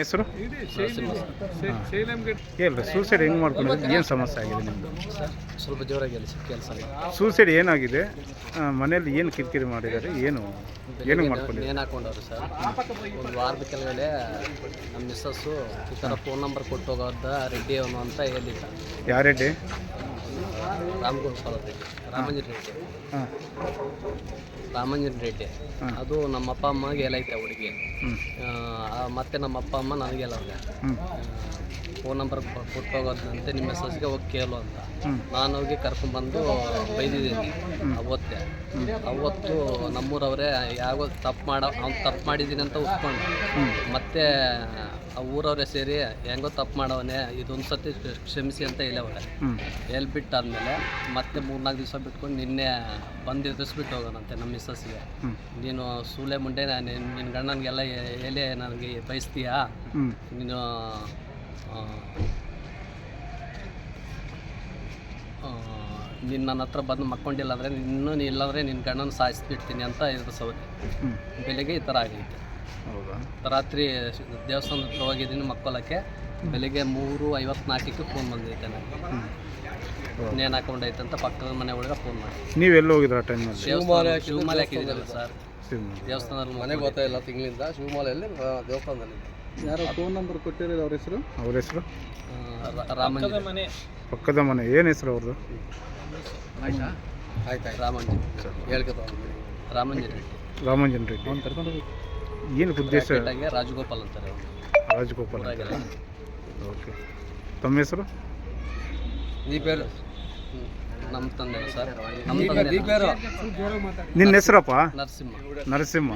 ಹೆಸರು? ಇಲ್ಲ ಸೂಸೈಡ್ ಹೆಂಗೆ ಮಾಡ್ಕೊಂಡಿದ್ದು ಏನು ಸಮಸ್ಯೆ ಆಗಿದೆ ನಿಮ್ಮದು ಸರ್ ಸ್ವಲ್ಪ ಜೋರಾಗಿ ಹೇಳಿ ಸರ್ ಕೆಲಸ ಸೂಸೈಡ್ ಏನಾಗಿದೆ? ಮನೆಯಲ್ಲಿ ಮನೇಲಿ ಏನು ಕಿರಿಕಿರಿ ಮಾಡಿದ್ದಾರೆ? ಏನು? ಏನು ಮಾಡ್ಕೊಂಡು ಏನು ಹಾಕೊಂಡವ್ರು ಸರ್. ಒಂದು ವಾರದ ಕೆಲವೇ ನಮ್ಮ ಮಿಸ್ಸಸ್ಸು ಈ ಥರ ಫೋನ್ ನಂಬರ್ ಕೊಟ್ಟು ಹೋಗೋದ ರೆಡ್ಡಿ ಅವನು ಅಂತ ಹೇಳಿದ್ದ ಯಾರೆಡ್ಡಿ ರಾಮಗೋಪಾಲ ರೆಡ್ಡಿ ರಾಮಂಜನ್ ರೆಡ್ಡಿ ರಾಮಂಜನ್ ರೆಡ್ಡಿ. ಅದು ನಮ್ಮ ಅಪ್ಪ ಅಮ್ಮಗೆ ಎಲ್ಲೈತೆ ಹುಡುಗಿ. ಮತ್ತೆ ನಮ್ಮ ಅಪ್ಪ ಅಮ್ಮ ನನಗೆ ಎಲ್ಲ ಹ್ಞೂ ಫೋನ್ ನಂಬರ್ ಕೊಟ್ಟು ಹೋಗೋದಂತೆ ನಿಮ್ಮ ಮಿಸ್ಸಸ್ಗೆ ಹೋಗಿ ಕೇಳು ಅಂತ. ನಾನು ಹೋಗಿ ಕರ್ಕೊಂಡ್ಬಂದು ಬೈದಿದ್ದೀನಿ. ಅವತ್ತೆ. ಅವತ್ತು ನಮ್ಮೂರವರೇ ಯಾಗೋ ತಪ್ಪು ಮಾಡೋ ಅವ್ನು ತಪ್ಪು ಮಾಡಿದ್ದೀನಿ ಅಂತ ಒಪ್ಕೊಂಡು ಮತ್ತೆ ಆ ಊರವರೇ ಸೇರಿ ಹೆಂಗೋ ತಪ್ಪು ಮಾಡವನೆ ಇದೊಂದು ಸತಿ ಕ್ಷಮಿಸಿ ಅಂತ ಇಲ್ಲವಳೆ ಹೇಳ್ಬಿಟ್ಟು ಹೇಳ್ಬಿಟ್ಟಾದ್ಮೇಲೆ ಮತ್ತೆ ಮೂರ್ನಾಲ್ಕು ದಿವಸ ಬಿಟ್ಕೊಂಡು ನಿನ್ನೆ ಬಂದು ಎದುರಿಸ್ಬಿಟ್ಟು ಹೋಗೋಣಂತೆ ನಮ್ಮ ಮಿಸ್ಸಸ್ಗೆ ನೀನು ಸೂಲೆ ಮುಂಡೆ ನಿನ್ನ ಗಂಡನಿಗೆಲ್ಲ ಎಲೆ ನನಗೆ ಬಯಸ್ತೀಯಾ? ನೀನು ನೀನು ನನ್ನ ಹತ್ರ ಬಂದು ಮಕ್ಕೊಂಡಿಲ್ಲ ಅಂದರೆ ಇನ್ನೂ ನೀ ಇಲ್ಲಾಂದರೆ ನಿನ್ನ ಗಂಡನ ಸಾಯಿಸ್ಬಿಡ್ತೀನಿ ಅಂತ ಹ್ಞೂ ಬೆಳಿಗ್ಗೆ ಈ ಥರ ಆಗೈತೆ. ರಾತ್ರಿ ದೇವಸ್ಥಾನದ ಹತ್ರ ಹೋಗಿದ್ದೀನಿ ಮಕ್ಕಳಕ್ಕೆ ಬೆಳಿಗ್ಗೆ ಮೂರು ಐವತ್ನಾಲ್ಕಕ್ಕೆ ಫೋನ್ ಬಂದೈತೆ ನನಗೆ ನೇನು ಹಾಕೊಂಡೈತೆ ಅಂತ ಪಕ್ಕದ ಮನೆ ಒಳಗೆ ಫೋನ್ ಮಾಡಿ. ನೀವೆಲ್ಲಿ ಹೋಗಿದ್ರ ಆ ಟೈಮಲ್ಲಿ ದೇವಸ್ಥಾನ ಶಿವಮಾಲೆ ಹಾಕಿದ್ದೀರಲ್ಲ ಸರ್. ದೇವಸ್ಥಾನದಲ್ಲಿ ಮನೆಗೆ ಗೊತ್ತಾ ಇಲ್ಲ ತಿಂಗಳಿಂದ ಶಿವಮಾಲೆಯಲ್ಲಿ ದೇವಸ್ಥಾನದಲ್ಲಿ ಯಾರೋ ಫೋನ್ ನಂಬರ್ ಕೊಟ್ಟಿರೋದು ಅವ್ರ ಹೆಸರು? ಅವ್ರ ಹೆಸರು? ರಾಮಂಜಿ. ಮನೆ. ಪಕ್ಕದ ಮನೆ. ಏನು ಹೆಸರು ಅವ್ರದ್ದು ಆಯ್ತು? ಆಯ್ತು ರಾಮಂಜಿ. ಹೇಳ್ಕೊತ ರಾಮಂಜನ್ ರೆಡ್ಡಿ. ರಾಮಂಜನ್ ರೆಡ್ಡಿ. ಏನು ಉದ್ದೇಶ? ರಾಜಗೋಪಾಲ್ ಅಂತಾರೆ ಅವ್ರು. ರಾಜಗೋಪಾಲ್ ಅಂತ ಊರಾಗೆಲ್ಲ. ಓಕೆ ತಮ್ಮ ಹೆಸರು? ಈ ಪೇರು. ನಮ್ಮ ತಂದೆ ಸರ್? ನಮ್ಮ ತಂದೆ ಪೇರು ನಿನ್ನ ಹೆಸರಪ್ಪ? ನರಸಿಂಹ. ನರಸಿಂಹ.